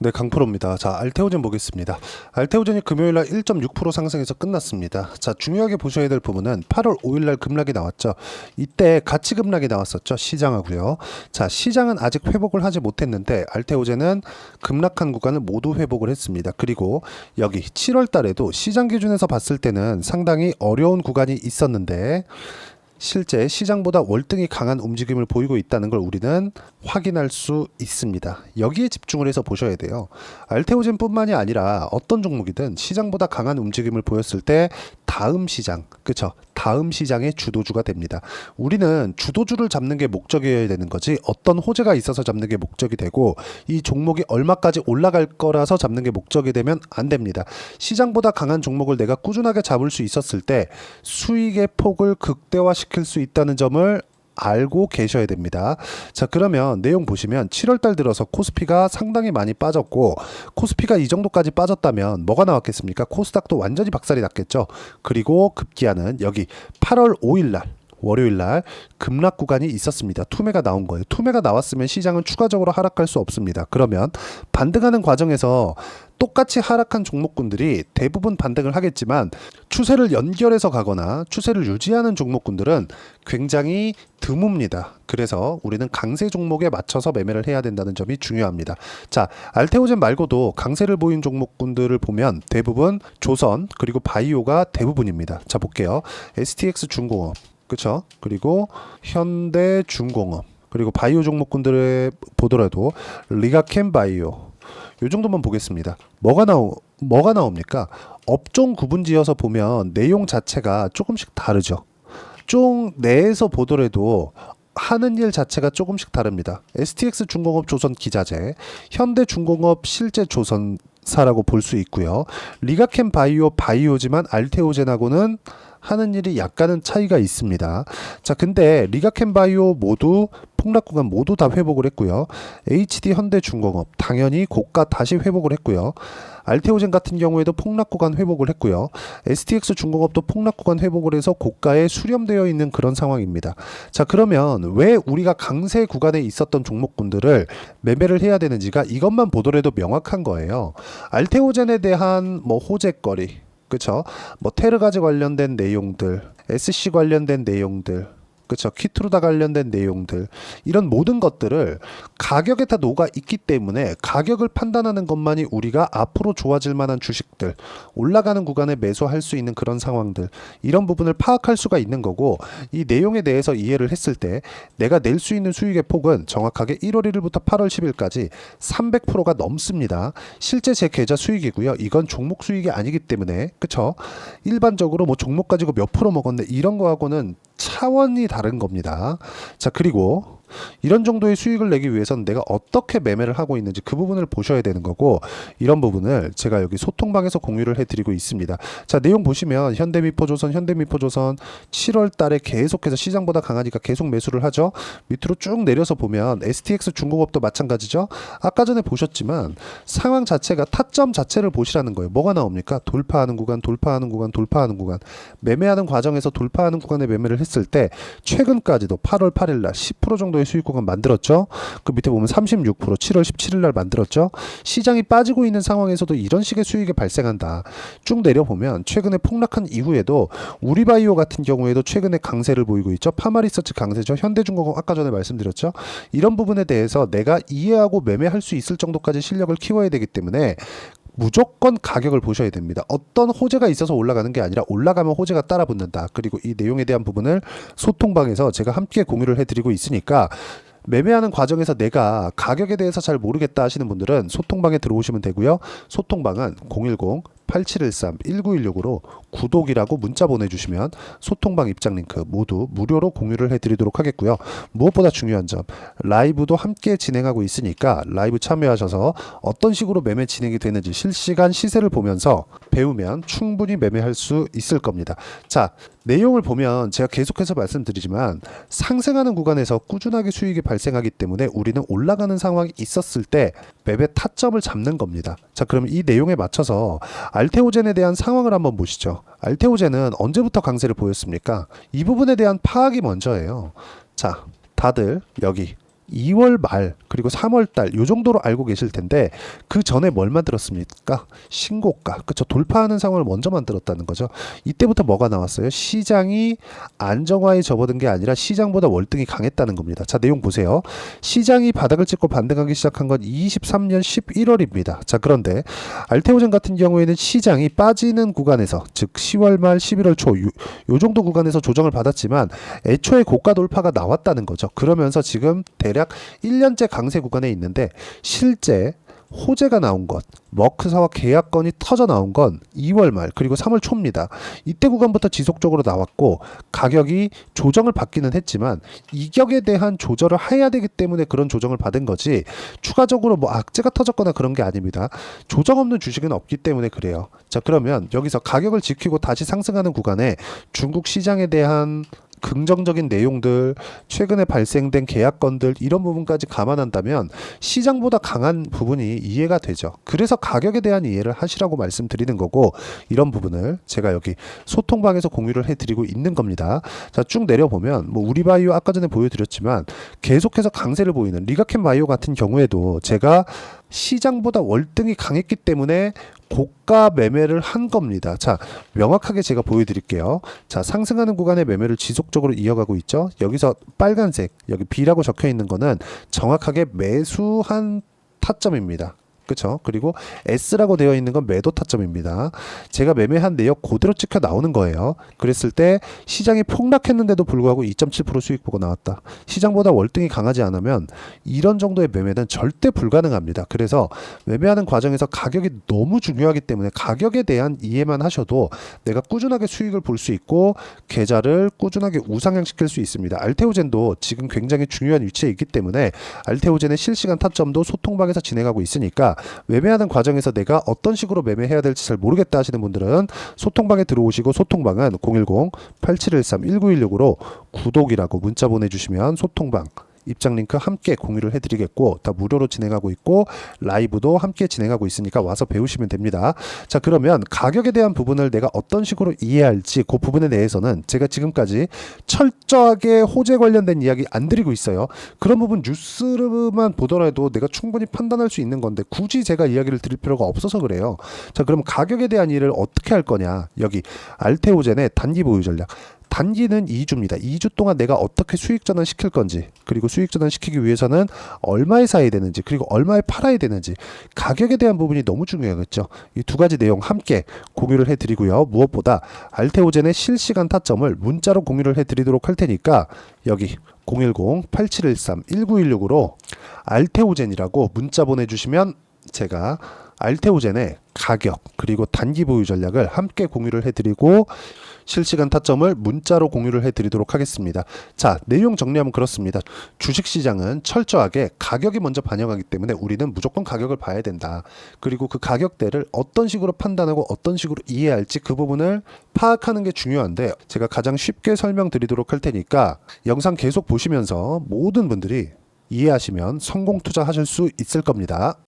네, 강프로입니다. 자, 알테오젠 보겠습니다. 알테오젠이 금요일 날 1.6% 상승해서 끝났습니다. 자, 중요하게 보셔야 될 부분은 8월 5일 날 급락이 나왔죠. 이때 가치 급락이 나왔었죠. 시장하고요. 자, 시장은 아직 회복을 하지 못했는데 알테오젠은 급락한 구간을 모두 회복을 했습니다. 그리고 여기 7월 달에도 시장 기준에서 봤을 때는 상당히 어려운 구간이 있었는데 실제 시장보다 월등히 강한 움직임을 보이고 있다는 걸 우리는 확인할 수 있습니다. 여기에 집중을 해서 보셔야 돼요. 알테오젠뿐만이 아니라 어떤 종목이든 시장보다 강한 움직임을 보였을 때 다음 시장, 그쵸? 다음 시장의 주도주가 됩니다. 우리는 주도주를 잡는 게 목적이어야 되는 거지 어떤 호재가 있어서 잡는 게 목적이 되고 이 종목이 얼마까지 올라갈 거라서 잡는 게 목적이 되면 안 됩니다. 시장보다 강한 종목을 내가 꾸준하게 잡을 수 있었을 때 수익의 폭을 극대화시 킬 수 있다는 점을 알고 계셔야 됩니다. 자, 그러면 내용 보시면 7월 달 들어서 코스피가 상당히 많이 빠졌고 코스피가 이 정도까지 빠졌다면 뭐가 나왔겠습니까? 코스닥도 완전히 박살이 났겠죠. 그리고 급기야는 여기 8월 5일 날 월요일 날 급락 구간이 있었습니다. 투매가 나온 거예요. 투매가 나왔으면 시장은 추가적으로 하락할 수 없습니다. 그러면 반등하는 과정에서 똑같이 하락한 종목군들이 대부분 반등을 하겠지만 추세를 연결해서 가거나 추세를 유지하는 종목군들은 굉장히 드뭅니다. 그래서 우리는 강세 종목에 맞춰서 매매를 해야 된다는 점이 중요합니다. 자, 알테오젠 말고도 강세를 보인 종목군들을 보면 대부분 조선 그리고 바이오가 대부분입니다. 자, 볼게요. STX 중공업 그쵸? 그리고 현대중공업 그리고 바이오 종목군들을 보더라도 리가캠 바이오 요 정도만 보겠습니다. 뭐가 나오 뭐가 나옵니까? 업종 구분지어서 보면 내용 자체가 조금씩 다르죠. 종 내에서 보더라도 하는 일 자체가 조금씩 다릅니다. STX 중공업 조선 기자재, 현대 중공업 실제 조선사라고 볼 수 있고요. 리가캠 바이오 바이오지만 알테오젠하고는 하는 일이 약간은 차이가 있습니다. 자, 근데 리가캠 바이오 모두 폭락 구간 모두 다 회복을 했고요. HD 현대중공업 당연히 고가 다시 회복을 했고요. 알테오젠 같은 경우에도 폭락 구간 회복을 했고요. STX 중공업도 폭락 구간 회복을 해서 고가에 수렴되어 있는 그런 상황입니다. 자, 그러면 왜 우리가 강세 구간에 있었던 종목군들을 매매를 해야 되는지가 이것만 보더라도 명확한 거예요. 알테오젠에 대한 뭐 호재거리 그쵸? 뭐 테르가즈 관련된 내용들, SC 관련된 내용들, 그쵸? 키트루다 관련된 내용들 이런 모든 것들을 가격에 다 녹아 있기 때문에 가격을 판단하는 것만이 우리가 앞으로 좋아질 만한 주식들 올라가는 구간에 매수할 수 있는 그런 상황들 이런 부분을 파악할 수가 있는 거고 이 내용에 대해서 이해를 했을 때 내가 낼 수 있는 수익의 폭은 정확하게 1월 1일부터 8월 10일까지 300%가 넘습니다. 실제 제 계좌 수익이고요. 이건 종목 수익이 아니기 때문에 그쵸? 일반적으로 뭐 종목 가지고 몇 프로 먹었네 이런 거하고는 차원이 다른 겁니다. 자, 그리고 이런 정도의 수익을 내기 위해서는 내가 어떻게 매매를 하고 있는지 그 부분을 보셔야 되는 거고 이런 부분을 제가 여기 소통방에서 공유를 해드리고 있습니다. 자 내용 보시면 현대미포조선, 현대미포조선 7월 달에 계속해서 시장보다 강하니까 계속 매수를 하죠. 밑으로 쭉 내려서 보면 STX 중공업도 마찬가지죠. 아까 전에 보셨지만 상황 자체가 타점 자체를 보시라는 거예요. 뭐가 나옵니까? 돌파하는 구간, 돌파하는 구간, 돌파하는 구간. 매매하는 과정에서 돌파하는 구간에 매매를 했을 때 최근까지도 8월 8일 날 10% 정도의 수익 구간 만들었죠. 그 밑에 보면 36% 7월 17일 날 만들었죠. 시장이 빠지고 있는 상황에서도 이런 식의 수익이 발생한다. 쭉 내려보면 최근에 폭락한 이후에도 우리바이오 같은 경우에도 최근에 강세를 보이고 있죠. 파마리서치 강세죠. 현대중공업 아까 전에 말씀드렸죠. 이런 부분에 대해서 내가 이해하고 매매할 수 있을 정도까지 실력을 키워야 되기 때문에 무조건 가격을 보셔야 됩니다. 어떤 호재가 있어서 올라가는 게 아니라 올라가면 호재가 따라 붙는다. 그리고 이 내용에 대한 부분을 소통방에서 제가 함께 공유를 해드리고 있으니까 매매하는 과정에서 내가 가격에 대해서 잘 모르겠다 하시는 분들은 소통방에 들어오시면 되고요. 소통방은 010 8713-1916으로 구독이라고 문자 보내주시면 소통방 입장 링크 모두 무료로 공유를 해드리도록 하겠고요. 무엇보다 중요한 점 라이브도 함께 진행하고 있으니까 라이브 참여하셔서 어떤 식으로 매매 진행이 되는지 실시간 시세를 보면서 배우면 충분히 매매할 수 있을 겁니다. 자 내용을 보면 제가 계속해서 말씀드리지만 상승하는 구간에서 꾸준하게 수익이 발생하기 때문에 우리는 올라가는 상황이 있었을 때 매매 타점을 잡는 겁니다. 자 그럼 이 내용에 맞춰서 알테오젠에 대한 상황을 한번 보시죠. 알테오젠은 언제부터 강세를 보였습니까? 이 부분에 대한 파악이 먼저예요. 자, 다들 여기 2월 말 그리고 3월 달 요 정도로 알고 계실 텐데 그 전에 뭘 만들었습니까? 신고가. 그쵸 돌파하는 상황을 먼저 만들었다는 거죠. 이때부터 뭐가 나왔어요? 시장이 안정화에 접어든 게 아니라 시장보다 월등히 강했다는 겁니다. 자, 내용 보세요. 시장이 바닥을 찍고 반등하기 시작한 건 23년 11월입니다. 자, 그런데 알테오젠 같은 경우에는 시장이 빠지는 구간에서 즉 10월 말 11월 초 요 정도 구간에서 조정을 받았지만 애초에 고가 돌파가 나왔다는 거죠. 그러면서 지금 대략 1년째 강세 구간에 있는데 실제 호재가 나온 것, 머크사와 계약건이 터져 나온 건 2월 말 그리고 3월 초입니다. 이때 구간부터 지속적으로 나왔고 가격이 조정을 받기는 했지만 이격에 대한 조절을 해야 되기 때문에 그런 조정을 받은 거지 추가적으로 뭐 악재가 터졌거나 그런 게 아닙니다. 조정 없는 주식은 없기 때문에 그래요. 자 그러면 여기서 가격을 지키고 다시 상승하는 구간에 중국 시장에 대한 긍정적인 내용들, 최근에 발생된 계약건들 이런 부분까지 감안한다면 시장보다 강한 부분이 이해가 되죠. 그래서 가격에 대한 이해를 하시라고 말씀드리는 거고 이런 부분을 제가 여기 소통방에서 공유를 해드리고 있는 겁니다. 자, 쭉 내려보면 뭐 우리바이오 아까 전에 보여드렸지만 계속해서 강세를 보이는 리가캔 바이오 같은 경우에도 제가 시장보다 월등히 강했기 때문에 고가 매매를 한 겁니다. 자, 명확하게 제가 보여드릴게요. 자, 상승하는 구간의 매매를 지속적으로 이어가고 있죠. 여기서 빨간색, 여기 B라고 적혀 있는 거는 정확하게 매수한 타점입니다. 그렇죠. 그리고 S라고 되어 있는 건 매도 타점입니다. 제가 매매한 내역 그대로 찍혀 나오는 거예요. 그랬을 때 시장이 폭락했는데도 불구하고 2.7% 수익 보고 나왔다. 시장보다 월등히 강하지 않으면 이런 정도의 매매는 절대 불가능합니다. 그래서 매매하는 과정에서 가격이 너무 중요하기 때문에 가격에 대한 이해만 하셔도 내가 꾸준하게 수익을 볼 수 있고 계좌를 꾸준하게 우상향시킬 수 있습니다. 알테오젠도 지금 굉장히 중요한 위치에 있기 때문에 알테오젠의 실시간 타점도 소통방에서 진행하고 있으니까 매매하는 과정에서 내가 어떤 식으로 매매해야 될지 잘 모르겠다 하시는 분들은 소통방에 들어오시고 소통방은 010-8713-1916으로 구독이라고 문자 보내주시면 소통방 입장 링크 함께 공유를 해드리겠고 다 무료로 진행하고 있고 라이브도 함께 진행하고 있으니까 와서 배우시면 됩니다. 자 그러면 가격에 대한 부분을 내가 어떤 식으로 이해할지 그 부분에 대해서는 제가 지금까지 철저하게 호재 관련된 이야기 안 드리고 있어요. 그런 부분 뉴스만 보더라도 내가 충분히 판단할 수 있는 건데 굳이 제가 이야기를 드릴 필요가 없어서 그래요. 자 그럼 가격에 대한 일을 어떻게 할 거냐 여기 알테오젠의 단기 보유 전략 단기는 2주입니다. 2주 동안 내가 어떻게 수익 전환 시킬 건지, 그리고 수익 전환 시키기 위해서는 얼마에 사야 되는지, 그리고 얼마에 팔아야 되는지, 가격에 대한 부분이 너무 중요하겠죠. 이 두 가지 내용 함께 공유를 해드리고요. 무엇보다 알테오젠의 실시간 타점을 문자로 공유를 해드리도록 할 테니까 여기 010-8713-1916으로 알테오젠이라고 문자 보내주시면 제가 알테오젠의 가격 그리고 단기 보유 전략을 함께 공유를 해드리고 실시간 타점을 문자로 공유를 해드리도록 하겠습니다. 자 내용 정리하면 그렇습니다. 주식시장은 철저하게 가격이 먼저 반영하기 때문에 우리는 무조건 가격을 봐야 된다. 그리고 그 가격대를 어떤 식으로 판단하고 어떤 식으로 이해할지 그 부분을 파악하는 게 중요한데 제가 가장 쉽게 설명드리도록 할 테니까 영상 계속 보시면서 모든 분들이 이해하시면 성공 투자하실 수 있을 겁니다.